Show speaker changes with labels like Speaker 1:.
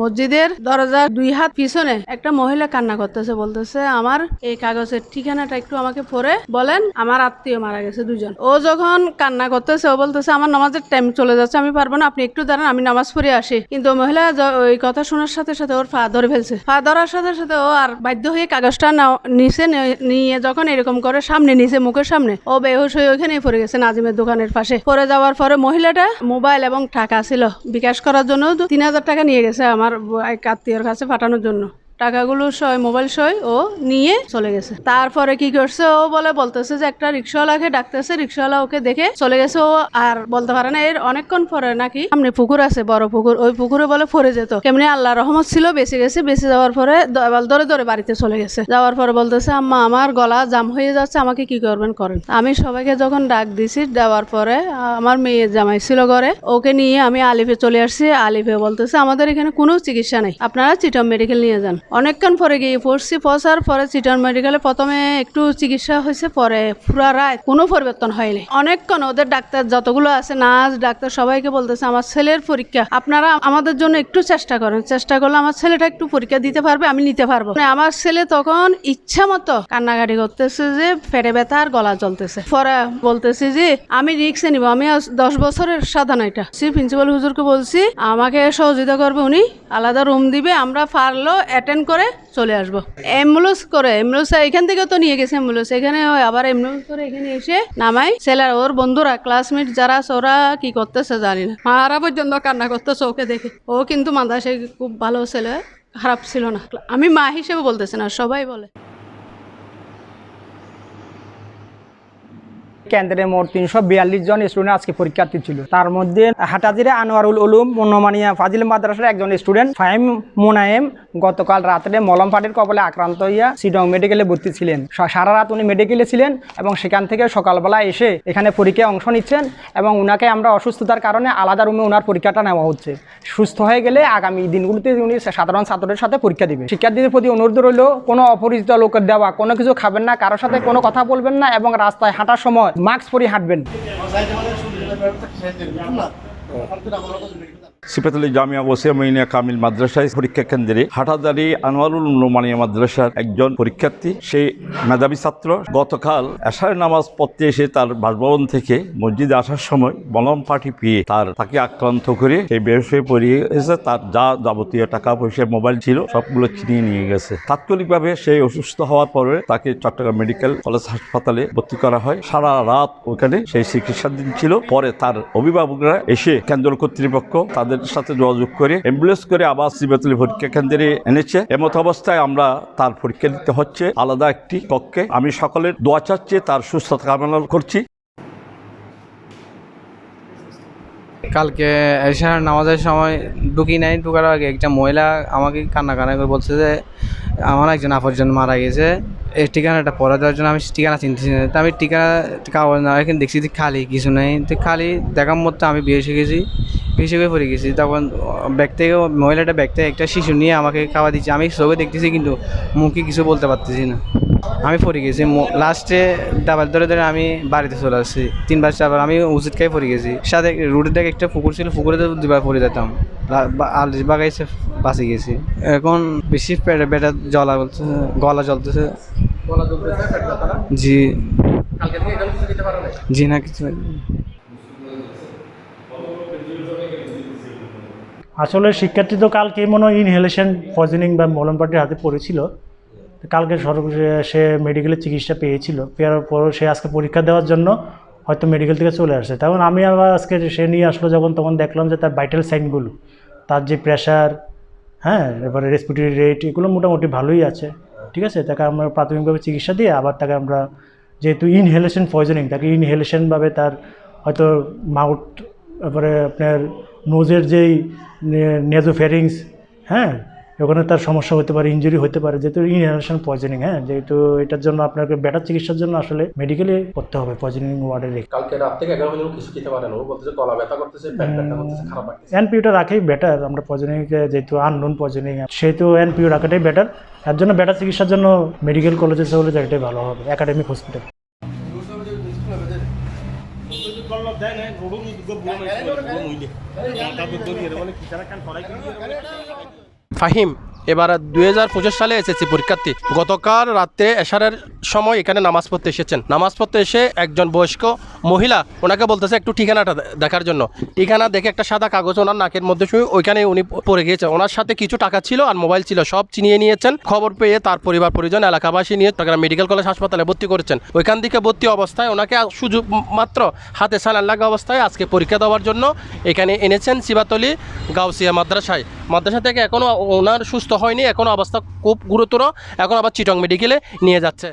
Speaker 1: মসজিদের দরজার দুই হাত পিছনে একটা মহিলা কান্না করতেছে, বলতেছে, আমার এই কাগজের ঠিকানাটা একটু আমাকে পরে বলেন, আমার আত্মীয় মারা গেছে দুজন। ও যখন কান্না করতেছে, ও বলতেছে, আমার নামাজের টাইম চলে যাচ্ছে, আমি পারব না, আপনি একটু দাঁড়ান, আমি নামাজ পড়ে আসি। কিন্তু মহিলা ওই কথা শোনার সাথে সাথে ওর পা ধরে ফেলছে। পা ধরার সাথে সাথে ও আর বাধ্য হয়ে কাগজটা নিচে নিয়ে যখন এরকম করে, সামনে, নিচে, মুখের সামনে, ও বেহুশ হয়ে ওইখানেই পড়ে গেছে নাজিমের দোকানের পাশে। পড়ে যাওয়ার পরে মহিলাটা মোবাইল এবং টাকা ছিল। বিকাশ করার জন্য তিন হাজার টাকা নিয়ে গেছে আমার ব- এক আত্মীয়র কাছে পাঠানোর জন্য। টাকাগুলো সয়, মোবাইল সয়, ও নিয়ে চলে গেছে। তারপরে কি করছে? ও বলে, বলতেছে যে একটা রিক্সাওয়ালাকে ডাকতেছে, রিক্সাওয়ালা ওকে দেখে চলে গেছে। ও আর বলতে পারে না, এর অনেকক্ষণ পরে নাকি সামনে পুকুর আছে, বড় পুকুর। ওই পুকুরে বলে পড়ে যেত। কেমনি আল্লাহ রহমত ছিল, বেঁচে গেছে। বেঁচে যাওয়ার পরে দ- ধরে ধরে বাড়িতে চলে গেছে। যাওয়ার পরে বলতেছে, আম্মা, আমার গলা জাম হয়ে যাচ্ছে, আমাকে কি করবেন, করেন। আমি সবাইকে যখন ডাক দিছি, দেওয়ার পরে আমার মেয়ে জামাই ছিল ঘরে। ওকে নিয়ে আমি আলিফে চলে আসছি। আলিফে বলতেছে, আমাদের এখানে কোনো চিকিৎসা নেই। আপনারা চিটম মেডিকেল নিয়ে যান। অনেকক্ষণ পরে গিয়ে পড়ছি পৌঁছার পরে চিটন মেডিকেলে প্রথমে একটু চিকিৎসা হয়েছে, পরে পুরা রায় কোনো পরিবর্তন হয়নি। অনেকক্ষণ ওদের ডাক্তার যতগুলো আছে, নার্স, ডাক্তার সবাইকে বলতেছে, আমার ছেলের পরীক্ষা। আপনারা আমাদের জন্য একটু চেষ্টা করেন, চেষ্টা করলে আমার ছেলেটা একটু পরীক্ষা দিতে পারবে, আমি নিতে পারব। মানে আমার ছেলে তখন ইচ্ছা মতো কান্নাকাটি করতেছে যে পেটে ব্যথা আর গলা জ্বলতেছে। পরে বলতেছি যে, আমি রিক্সে নিব, আমি দশ বছরের সাধনা এটা। সে প্রিন্সিপাল হুজুরকে বলছি, আমাকে সহযোগিতা করবে উনি, আলাদা রুম দিবে, আমরা পারল অ্যাটেন্ড করে চলে আসব। অ্যাম্বুলেন্স করে অ্যাম্বুলেন্স এখান থেকে তো নিয়ে গেছে অ্যাম্বুলেন্স এখানে আবার অ্যাম্বুলেন্স করে এখানে এসে নামাই। ছেলের, ওর বন্ধুরা ক্লাসমেট যারা ওরা কি করতেছে জানি না। মারা পর্যন্ত কান্না করতেছে ওকে দেখে। ও কিন্তু মাদাসে খুব ভালো ছেলে, খারাপ ছিল না। আমি মা হিসেবে বলতেছি না, সবাই বলে।
Speaker 2: কেন্দ্রে মোট তিনশো বিয়াল্লিশ জন স্টুডেন্ট আজকে পরীক্ষার্থী ছিল। তার মধ্যে হাটাজিরে আনোয়ারুল উলুম বর্ণমানিয়া ফাজিল মাদ্রাসার একজন স্টুডেন্ট ফাহিম মুনায়েম গতকাল রাত্রে মলম পাটির কবলে আক্রান্ত হইয়া সিডং মেডিকেলে ভর্তি ছিলেন সারা রাত উনি মেডিকেলে ছিলেন এবং সেখান থেকে সকালবেলা এসে এখানে পরীক্ষায় অংশ নিচ্ছেন এবং উনাকে আমরা অসুস্থতার কারণে আলাদা রুমে ওনার পরীক্ষাটা নেওয়া হচ্ছে সুস্থ হয়ে গেলে আগামী দিনগুলিতে উনি সাধারণ ছাত্রদের সাথে পরীক্ষা দিবে শিক্ষার্থীদের প্রতি অনুরোধ রইল কোনো অপরিচিত লোকের দেওয়া কোনো কিছু খাবেন না কারোর সাথে কোনো কথা বলবেন না এবং রাস্তায় হাঁটার সময় মাস্ক পরে হাঁটবেন
Speaker 3: সিপাতলি জামিয়া ওসিয়া মইনিয়া কামিল মাদ্রাসায় পরীক্ষা কেন্দ্রে হাটাদারি আনোয়ারুল নোমানিয়া মাদ্রাসার একজন পরীক্ষার্থী, সেই মেধাবী ছাত্র গতকাল এশার নামাজ পড়তে এসে তার বাসভবন থেকে মসজিদে আসার সময় বলম পার্টি পেয়ে তার তাকে আক্রান্ত করে সেই বেশ হয়ে পড়িয়ে এসে তার যা যাবতীয় টাকা পয়সা, মোবাইল ছিল, সবগুলো ছিনিয়ে নিয়ে গেছে। তাৎক্ষণিকভাবে সেই অসুস্থ হওয়ার পরে তাকে চট্টগ্রাম মেডিকেল কলেজ হাসপাতালে ভর্তি করা হয়। সারা রাত ওখানে সেই চিকিৎসাধীন ছিল। পরে তার অভিভাবকরা এসে কেন্দ্র কর্তৃপক্ষ তাদের সাথে যোগাযোগ করে অ্যাম্বুলেন্স করে আবার সিবাতলি পরীক্ষা কেন্দ্রে এনেছে। এমত অবস্থায় আমরা তার পরীক্ষা দিতে হচ্ছে। আলাদা একটি কক্ষে। আমি সকলের দোয়া চাচ্ছি, তার সুস্থতা কামনা করছি।
Speaker 4: কালকে এশার নামাজের সময় ঢুকি নাই, ঢুকার আগে একটা মহিলা আমাকে কান্না কান্না করে বলছে যে, আমার একজন আপরজন মারা গেছে। এই ঠিকানাটা পরে দেওয়ার জন্য আমি ঠিকানা চিনতেছি না। তো আমি ঠিকানা কাগজ না, এখানে দেখছি যে খালি, কিছু নেই। তো খালি দেখার মতো আমি বিয়ে শিখেছি বিয়ে শিখে পড়ে গেছি। তখন ব্যাগ থেকে মহিলাটা ব্যাগ থেকে একটা শিশু নিয়ে আমাকে খাওয়া দিচ্ছে। আমি চোখে দেখতেছি কিন্তু মুখে কিছু বলতে পারতেছি না। আমি পড়ে গেছি। লাস্টে ডাবাল ধরে ধরে আমি বাড়িতে চলে আসছি। তিনবার চারবার আমি উচিত খাই পড়ে গেছি। সাথে রোডের দিকে একটা পুকুর ছিল পুকুরে তো দুবার পড়ে যেতাম। লা- বা- আলিশ বাগাইছে বাঁচে গেছি। এখন বেশি পেটে পেটে জ্বলা বলছে গলা জ্বলতেছে। জি। জি না কিছু
Speaker 5: আসলে শিক্ষার্থী তো কালকে মনে হয় ইনহেলেশন পয়জনিং বা মলম পাটির হাতে পড়েছিল। কালকে সে মেডিকেলের চিকিৎসা পেয়েছিল। পেয়ার পর সে আজকে পরীক্ষা দেওয়ার জন্য হয়তো মেডিকেল থেকে চলে আসছে তখন আমি আবার আজকে সে নিয়ে আসলো যখন, তখন দেখলাম যে তার ভাইটাল সাইনগুলো তার যে প্রেশার হ্যাঁ এবারে রেসপিরেটরি রেট এগুলো মোটামুটি ভালোই আছে। ঠিক আছে? তাকে আমরা প্রাথমিকভাবে চিকিৎসা দিয়ে আবার তাকে আমরা যেহেতু ইনহেলেশন পয়জনিং তাকে ইনহেলেশনভাবে তার হয়তো মাউথ তারপরে আপনার নোজের যেই নেজোফেরিংস হ্যাঁ ওখানে তার সমস্যা হতে পারে ইঞ্জুরি হতে পারে যেহেতু ইনহেলেশন পয়জনিং হ্যাঁ যেহেতু এটার জন্য আপনাকে বেটার চিকিৎসার জন্য আসলে মেডিকেলে করতে হবে পয়জনিং ওয়ার্ডে রেখে।
Speaker 6: কালকে রাত থেকে এগারো পর্যন্ত কিছু খেতে পারে না ও বলতেছে গলা ব্যথা করতেছে পেট ব্যথা করতেছে খারাপ
Speaker 5: এনপিওটা রাখাই বেটার আমরা পয়জনিংকে যেহেতু আননোন পয়জনিং সেহেতু এনপিও রাখাটাই বেটার তার জন্য বেটার চিকিৎসার জন্য মেডিকেল কলেজে চলে যাওয়াটাই ভালো হবে একাডেমিক হসপিটাল
Speaker 7: দেয় না ফাহিম এবার দুই হাজার পঁচিশ সালে এসএসসি পরীক্ষার্থী। গতকাল রাত্রে এশারের সময় এখানে নামাজ পড়তে এসেছেন। নামাজ পড়তে এসে একজন বয়স্ক মহিলা ওনাকে বলতেছে একটু ঠিকানাটা দেখার জন্য। ঠিকানা দেখে একটা সাদা কাগজ ওনার নাকের মধ্যে শুয়ে ওইখানে উনি পড়ে গিয়েছেন ওনার সাথে কিছু টাকা ছিল আর মোবাইল ছিল, সব চিনিয়ে নিয়েছেন। খবর পেয়ে তার পরিবার, পরিজন, এলাকাবাসী নিয়ে চট্টগ্রাম মেডিকেল কলেজ হাসপাতালে ভর্তি করেছেন। ওইখান থেকে ভর্তি অবস্থায় ওনাকে সুযোগ মাত্র হাতে সালান লাগা অবস্থায় আজকে পরীক্ষা দেওয়ার জন্য এখানে এনেছেন সিবাতলি গাউসিয়া মাদ্রাসায়। মাদ্রাসা থেকে এখনও ওনার সুস্থ হয়নি এখনও অবস্থা খুব গুরুতর, এখন আবার চিটং মেডিকেলে নিয়ে যাচ্ছে।